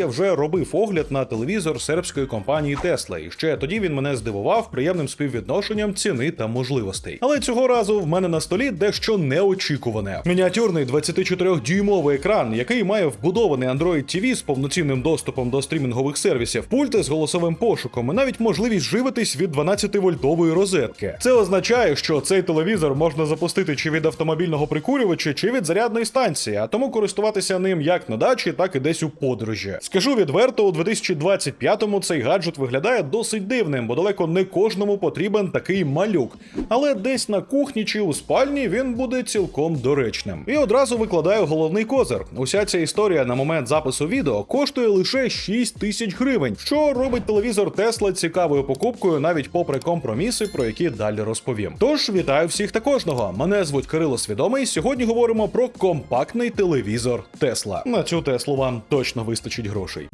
я вже робив огляд на телевізор сербської компанії Tesla, і ще тоді він мене здивував приємним співвідношенням ціни та можливостей. Але цього разу в мене на столі дещо неочікуване. Мініатюрний 24-дюймовий екран, який має вбудований Android TV з повноцінним доступом до стрімінгових сервісів, пульти з голосовим пошуком і навіть можливість живитись від 12-вольтової розетки. Це означає, що цей телевізор можна запустити чи від автомобільного прикурювача, чи від зарядної станції, а тому користуватися ним як на дачі, так і десь у подорожі. Скажу відверто, у 2025-му цей гаджет виглядає досить дивним, бо далеко не кожному потрібен такий малюк. Але десь на кухні чи у спальні він буде цілком доречним. І одразу викладаю головний козир. Уся ця історія на момент запису відео коштує лише 6 тисяч гривень, що робить телевізор Тесла цікавою покупкою, навіть попри компроміси, про які далі розповім. Тож вітаю всіх та кожного. Мене звуть Кирило Свідомий. Сьогодні говоримо про компактний телевізор Тесла. На цю Теслу вам точно вистачить грошей грошей.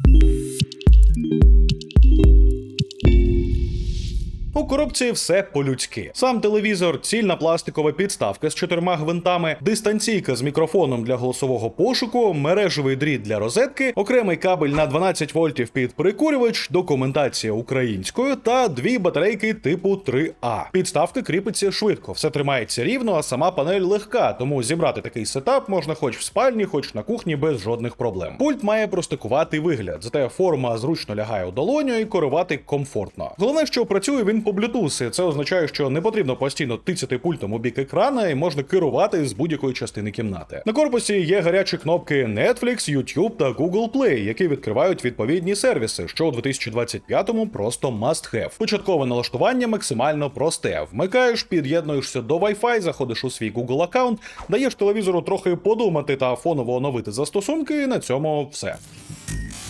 У коробці все по-людськи. Сам телевізор, цільна пластикова підставка з чотирма гвинтами, дистанційка з мікрофоном для голосового пошуку, мережевий дріт для розетки, окремий кабель на 12 вольтів під прикурювач, документація українською та дві батарейки типу 3А. Підставка кріпиться швидко, все тримається рівно, а сама панель легка, тому зібрати такий сетап можна хоч в спальні, хоч на кухні без жодних проблем. Пульт має простикуватий вигляд, зате форма зручно лягає у долоню і керувати комфортно. Головне, що працює він по Bluetooth, це означає, що не потрібно постійно тицяти пультом у бік екрана і можна керувати з будь-якої частини кімнати. На корпусі є гарячі кнопки Netflix, YouTube та Google Play, які відкривають відповідні сервіси, що у 2025-му просто must have. Початкове налаштування максимально просте. Вмикаєш, під'єднуєшся до Wi-Fi, заходиш у свій Google аккаунт, даєш телевізору трохи подумати та фоново оновити застосунки, і на цьому все.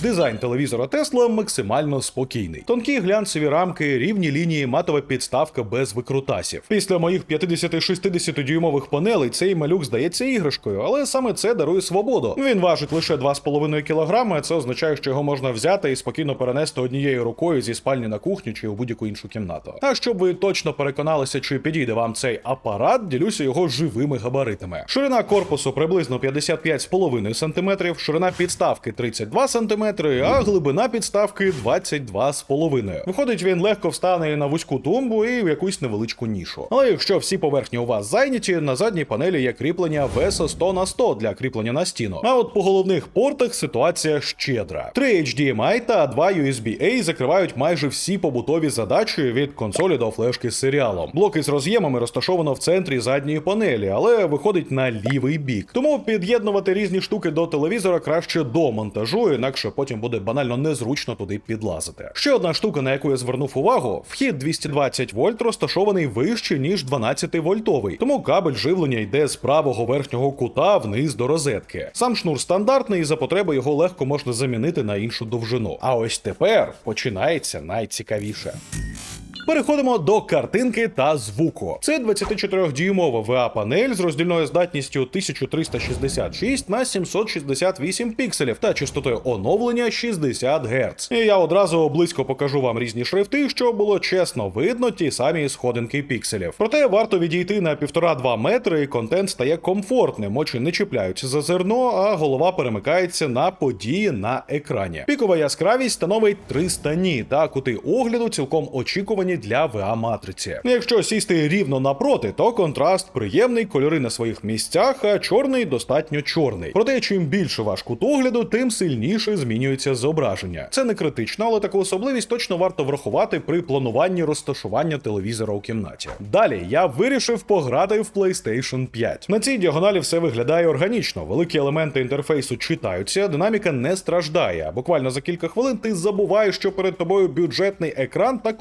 Дизайн телевізора Tesla максимально спокійний. Тонкі глянцеві рамки, рівні лінії, матова підставка без викрутасів. Після моїх 50-60 дюймових панелей цей малюк здається іграшкою, але саме це дарує свободу. Він важить лише 2,5 кг, Це означає, що його можна взяти і спокійно перенести однією рукою зі спальні на кухню чи у будь-яку іншу кімнату. А щоб ви точно переконалися, чи підійде вам цей апарат, ділюся його живими габаритами. Ширина корпусу приблизно 55,5 см, ширина підставки 32 см, а глибина підставки 22,5 Виходить, він легко встане на вузьку тумбу і в якусь невеличку нішу. Але якщо всі поверхні у вас зайняті, на задній панелі є кріплення VESA 100 на 100 для кріплення на стіну. А от по головних портах ситуація щедра. 3 HDMI та 2 USB-A закривають майже всі побутові задачі від консолі до флешки з серіалом. Блоки з роз'ємами розташовано в центрі задньої панелі, але виходить на лівий бік. Тому під'єднувати різні штуки до телевізора краще до монтажу, інакше потім буде банально незручно туди підлазити. Ще одна штука, на яку я звернув увагу: вхід 220 вольт розташований вище ніж 12 вольтовий, тому кабель живлення йде з правого верхнього кута вниз до розетки. Сам шнур стандартний, і за потреби його легко можна замінити на іншу довжину. А ось тепер починається найцікавіше. Переходимо до картинки та звуку. Це 24-дюймова VA-панель з роздільною здатністю 1366 на 768 пікселів та частотою оновлення 60 Гц. І я одразу близько покажу вам різні шрифти, щоб було чесно видно ті самі сходинки пікселів. Проте варто відійти на 1,5-2 метри, і контент стає комфортним, очі не чіпляються за зерно, а голова перемикається на події на екрані. Пікова яскравість становить 300 ні, та кути огляду цілком очікувані для VA-матриці. Якщо сісти рівно напроти, то контраст приємний, кольори на своїх місцях, а чорний достатньо чорний. Проте, чим більше ваш кут огляду, тим сильніше змінюється зображення. Це не критично, але таку особливість точно варто врахувати при плануванні розташування телевізора у кімнаті. Далі я вирішив пограти в PlayStation 5. На цій діагоналі все виглядає органічно. Великі елементи інтерфейсу читаються, динаміка не страждає. Буквально за кілька хвилин ти забуваєш, що перед тобою бюджетний екран та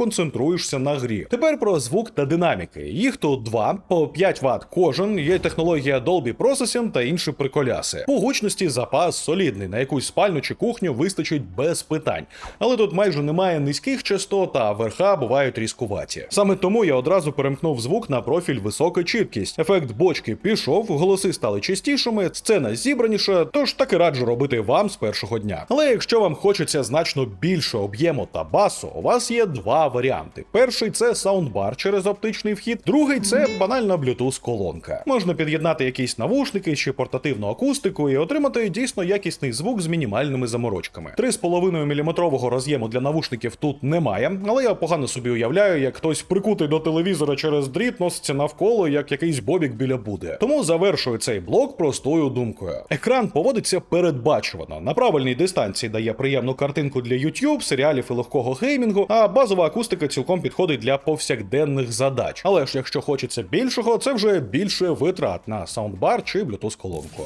концентруєшся на грі. Тепер про звук та динаміки. Їх тут два, по 5 Вт кожен. Є технологія Dolby Processing та інші приколяси. По гучності запас солідний, на якусь спальню чи кухню вистачить без питань. Але тут майже немає низьких частот, а верха бувають різкуваті. Саме тому я одразу перемкнув звук на профіль висока чіткість. Ефект бочки пішов, голоси стали чистішими, сцена зібраніша, тож так і раджу робити вам з першого дня. Але якщо вам хочеться значно більше об'єму та басу, у вас є два варіанти. Перший це саундбар через оптичний вхід, другий це банальна Bluetooth колонка. Можна під'єднати якісь навушники чи портативну акустику і отримати дійсно якісний звук з мінімальними заморочками. 3,5 мм роз'єму для навушників тут немає, але я погано собі уявляю, як хтось прикутий до телевізора через дріт носиться навколо, як якийсь бобік біля буде. Тому завершую цей блок простою думкою. Екран поводиться передбачувано. На правильній дистанції дає приємну картинку для YouTube, серіалів і легкого геймінгу, а базова акустика цілком підходить для повсякденних задач. Але ж якщо хочеться більшого, це вже більше витрат на саундбар чи Bluetooth колонку.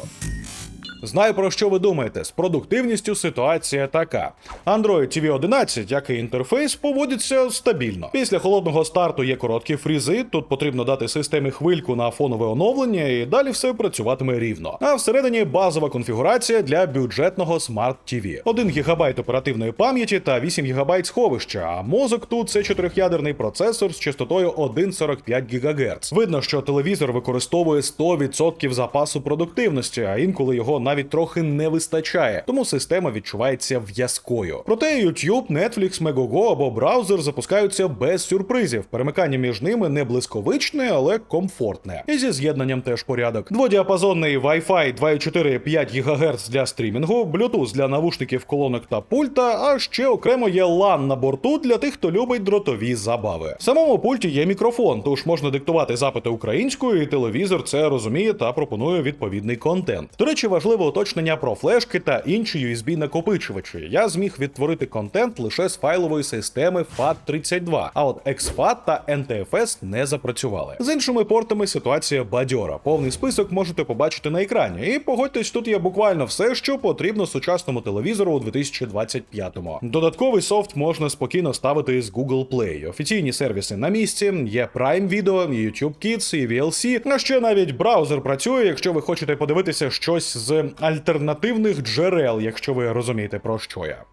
Знаю про що ви думаєте. З продуктивністю ситуація така. Android TV 11, як і інтерфейс, поводиться стабільно. Після холодного старту є короткі фрізи. Тут потрібно дати системі хвильку на фонове оновлення, і далі все працюватиме рівно. А всередині базова конфігурація для бюджетного Smart TV. 1 ГБ оперативної пам'яті та 8 ГБ сховища. А мозок тут це чотирьохядерний процесор з частотою 1,45 ГГц. Видно, що телевізор використовує 100% запасу продуктивності, а інколи його навіть трохи не вистачає, тому система відчувається в'язкою. Проте YouTube, Netflix, Megogo або браузер запускаються без сюрпризів. Перемикання між ними не блисковичне, але комфортне. І зі з'єднанням теж порядок. Дводіапазонний Wi-Fi 2,4-5 ГГц для стрімінгу, Bluetooth для навушників, колонок та пульта, а ще окремо є LAN на борту для тих, хто любить дротові забави. В самому пульті є мікрофон, тож можна диктувати запити українською, і телевізор це розуміє та пропонує відповідний контент. До речі, важливе уточнення про флешки та інші USB накопичувачі. Я зміг відтворити контент лише з файлової системи FAT32, а от exFAT та NTFS не запрацювали. З іншими портами ситуація бадьора. Повний список можете побачити на екрані. І погодьтесь, тут є буквально все, що потрібно сучасному телевізору у 2025-му. Додатковий софт можна спокійно ставити з Google Play. Офіційні сервіси на місці, є Prime Video, YouTube Kids і VLC. А ще навіть браузер працює, якщо ви хочете подивитися щось з альтернативних джерел, якщо ви розумієте про що я.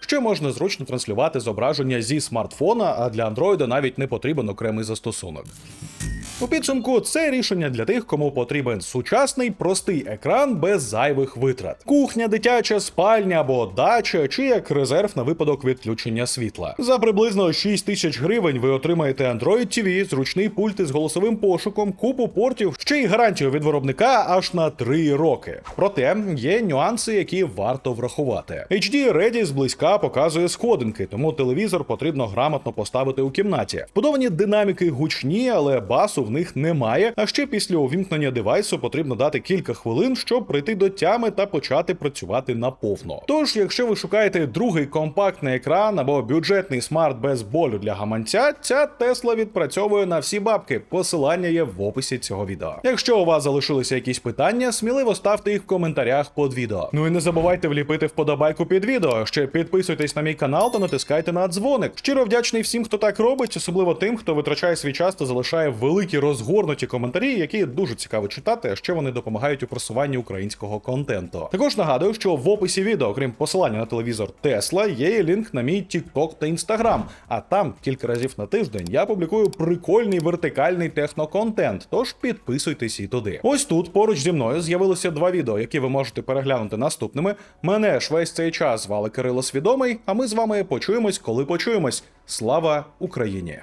Ще можна зручно транслювати зображення зі смартфона, а для Android навіть не потрібен окремий застосунок. У підсумку це рішення для тих, кому потрібен сучасний простий екран без зайвих витрат. Кухня, дитяча, спальня або дача, чи як резерв на випадок відключення світла. За приблизно 6 тисяч гривень ви отримаєте Android TV, зручний пульт із голосовим пошуком, купу портів, ще й гарантію від виробника аж на 3 роки. Проте є нюанси, які варто врахувати. HD Ready зблизька показує сходинки, тому телевізор потрібно грамотно поставити у кімнаті. Вбудовані динаміки гучні, але басу в них немає. А ще після увімкнення девайсу потрібно дати кілька хвилин, щоб прийти до тями та почати працювати наповно. Тож, якщо ви шукаєте другий компактний екран або бюджетний смарт без болю для гаманця, ця Тесла відпрацьовує на всі бабки. Посилання є в описі цього відео. Якщо у вас залишилися якісь питання, сміливо ставте їх в коментарях під відео. Ну і не забувайте вліпити вподобайку під відео. Ще підписуйтесь на мій канал та натискайте на дзвоник. Щиро вдячний всім, хто так робить, особливо тим, хто витрачає свій час та залишає великі розгорнуті коментарі, які дуже цікаво читати, а ще вони допомагають у просуванні українського контенту. Також нагадую, що в описі відео, крім посилання на телевізор Тесла, є і лінк на мій TikTok та Instagram. А там кілька разів на тиждень я публікую прикольний вертикальний техноконтент. Тож підписуйтесь і туди. Ось тут поруч зі мною з'явилося два відео, які ви можете переглянути наступними. Мене ж весь цей час звали Кирило Свідомий. А ми з вами почуємось, коли почуємось. Слава Україні!